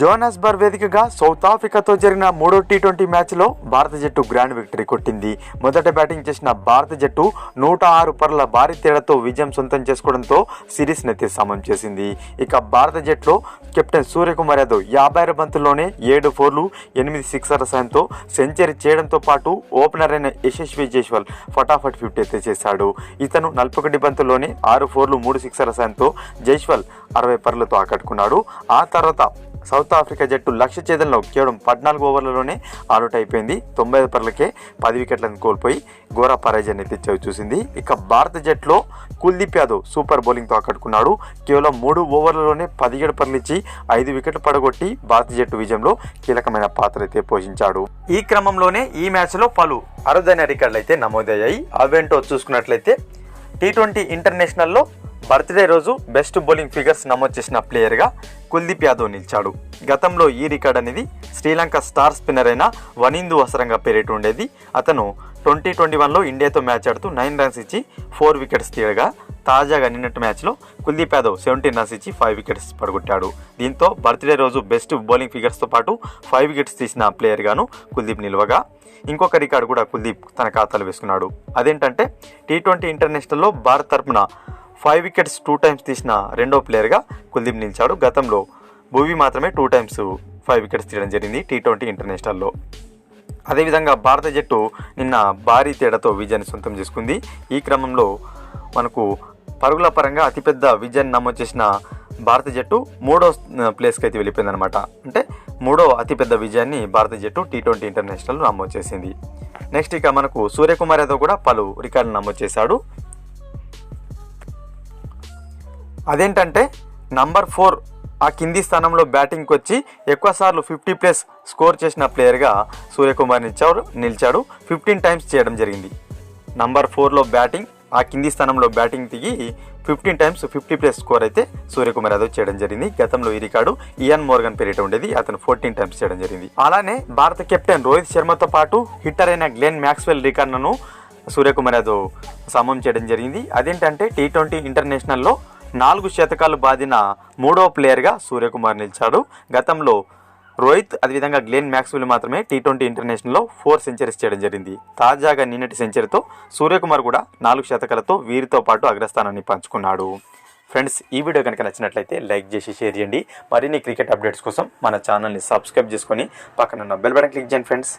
జోనాస్బర్ వేదికగా సౌత్ ఆఫ్రికాతో జరిగిన మూడో టీ ట్వంటీ మ్యాచ్లో భారత జట్టు గ్రాండ్ విక్టరీ కొట్టింది. మొదట బ్యాటింగ్ చేసిన భారత జట్టు నూట ఆరు పరుల భారీ తేడాతో విజయం సొంతం చేసుకోవడంతో సిరీస్ నెత్తి సమం చేసింది. ఇక భారత జట్టులో కెప్టెన్ సూర్యకుమార్ యాదవ్ యాభై ఆరు బంతుల్లోనే ఏడు ఫోర్లు ఎనిమిది సిక్సర్ల సాయంతో సెంచరీ చేయడంతో పాటు ఓపెనర్ అయిన యశస్వి జైస్వాల్ ఫటాఫట్ ఫిఫ్టీ అయితే చేశాడు. ఇతను నలభై ఒకటి బంతుల్లోనే ఆరు ఫోర్లు మూడు సిక్సర్ల సాయంతో జైస్వాల్ అరవై పరులతో ఆకట్టుకున్నాడు. ఆ తర్వాత సౌత్ ఆఫ్రికా జట్టు లక్ష్య ఛేదంలో కేవలం పద్నాలుగు ఓవర్లలోనే ఆల్అౌట్ అయిపోయింది తొంభై ఐదు పర్లకే పది వికెట్లను కోల్పోయి ఘోర పరాజయాన్ని తెచ్చేవి చూసింది. ఇక భారత జట్టులో కుల్దీప్ యాదవ్ సూపర్ బౌలింగ్తో ఆకట్టుకున్నాడు. కేవలం మూడు ఓవర్లలోనే పదిహేడు పరులు ఇచ్చి ఐదు వికెట్లు పడగొట్టి భారత జట్టు విజయంలో కీలకమైన పాత్ర అయితే పోషించాడు. ఈ క్రమంలోనే ఈ మ్యాచ్లో పలు అరుదైన రికార్డులు అయితే నమోదయ్యాయి. అవేంటో చూసుకున్నట్లయితే టీ ట్వంటీ ఇంటర్నేషనల్లో బర్త్డే రోజు బెస్ట్ బౌలింగ్ ఫిగర్స్ నమోదు చేసిన ప్లేయర్గా కుల్దీప్ యాదవ్ నిలిచాడు. గతంలో ఈ రికార్డ్ అనేది శ్రీలంక స్టార్ స్పిన్నర్ అయిన వనిందు వసరంగా పేరేటు ఉండేది. అతను ట్వంటీ ట్వంటీ వన్లో ఇండియాతో మ్యాచ్ ఆడుతూ నైన్ రన్స్ ఇచ్చి ఫోర్ వికెట్స్ తీయగా తాజాగా నిన్నటి మ్యాచ్లో కుల్దీప్ యాదవ్ సెవెంటీన్ రన్స్ ఇచ్చి ఫైవ్ వికెట్స్ పడగొట్టాడు. దీంతో బర్త్డే రోజు బెస్ట్ బౌలింగ్ ఫిగర్స్తో పాటు ఫైవ్ వికెట్స్ తీసిన ప్లేయర్గాను కుల్దీప్ నిల్వగా ఇంకొక రికార్డు కూడా కుల్దీప్ తన ఖాతాలో వేసుకున్నాడు. అదేంటంటే టీ ట్వంటీ ఇంటర్నేషనల్లో భారత్ తరపున ఫైవ్ వికెట్స్ టూ టైమ్స్ తీసిన రెండో ప్లేయర్గా కుల్దీప్ నిలిచాడు. గతంలో భువి మాత్రమే టూ టైమ్స్ ఫైవ్ వికెట్స్ తీయడం జరిగింది టీ ట్వంటీ ఇంటర్నేషనల్లో. అదేవిధంగా భారత జట్టు నిన్న భారీ తేడాతో విజయాన్ని సొంతం చేసుకుంది. ఈ క్రమంలో మనకు పరుగుల పరంగా అతిపెద్ద విజయాన్ని నమోదు చేసిన భారత జట్టు మూడో ప్లేస్కి అయితే వెళ్ళిపోయిందనమాట అంటే మూడో అతిపెద్ద విజయాన్ని భారత జట్టు టీ ట్వంటీ ఇంటర్నేషనల్ నమోదు చేసింది. నెక్స్ట్ ఇక మనకు సూర్యకుమార్ యాదవ్ కూడా పలు రికార్డులు నమోదు చేశాడు. అదేంటంటే నంబర్ ఫోర్ ఆ కింది స్థానంలో బ్యాటింగ్కి వచ్చి ఎక్కువసార్లు ఫిఫ్టీ ప్లస్ స్కోర్ చేసిన ప్లేయర్గా సూర్యకుమార్ నిలిచాడు నిలిచాడు. ఫిఫ్టీన్ టైమ్స్ చేయడం జరిగింది. నంబర్ ఫోర్లో బ్యాటింగ్ ఆ కింది స్థానంలో బ్యాటింగ్ దిగి fifteen times fifty plus score అయితే సూర్యకుమార్ యాదవ్ చేయడం జరిగింది. గతంలో ఈ రికార్డు ఇయాన్ మోర్గన్ పేరిట ఉండేది అతను ఫోర్టీన్ టైమ్స్ చేయడం జరిగింది. అలానే భారత కెప్టెన్ రోహిత్ శర్మతో పాటు హిట్టర్ అయిన గ్లెన్ మ్యాక్స్వెల్ రికార్డును సూర్యకుమార్ యాదవ్ సమం చేయడం జరిగింది. అదేంటంటే టీ ట్వంటీ ఇంటర్నేషనల్లో నాలుగు శతకాలు బాదిన మూడో ప్లేయర్గా సూర్యకుమార్ నిలిచాడు. గతంలో రోహిత్ అదేవిధంగా గ్లెన్ మ్యాక్స్వెల్ మాత్రమే టీ ట్వంటీ ఇంటర్నేషనల్లో ఫోర్ సెంచరీస్ చేయడం జరిగింది. తాజాగా నిన్నటి సెంచరీతో సూర్యకుమార్ కూడా నాలుగు శతకాలతో వీరితో పాటు అగ్రస్థానాన్ని పంచుకున్నాడు. ఫ్రెండ్స్ ఈ వీడియో కనుక నచ్చినట్లయితే లైక్ చేసి షేర్ చేయండి. మరిన్ని క్రికెట్ అప్డేట్స్ కోసం మన ఛానల్ని సబ్స్క్రైబ్ చేసుకొని పక్కన ఉన్న బెల్ బటన్ క్లిక్ చేయండి ఫ్రెండ్స్.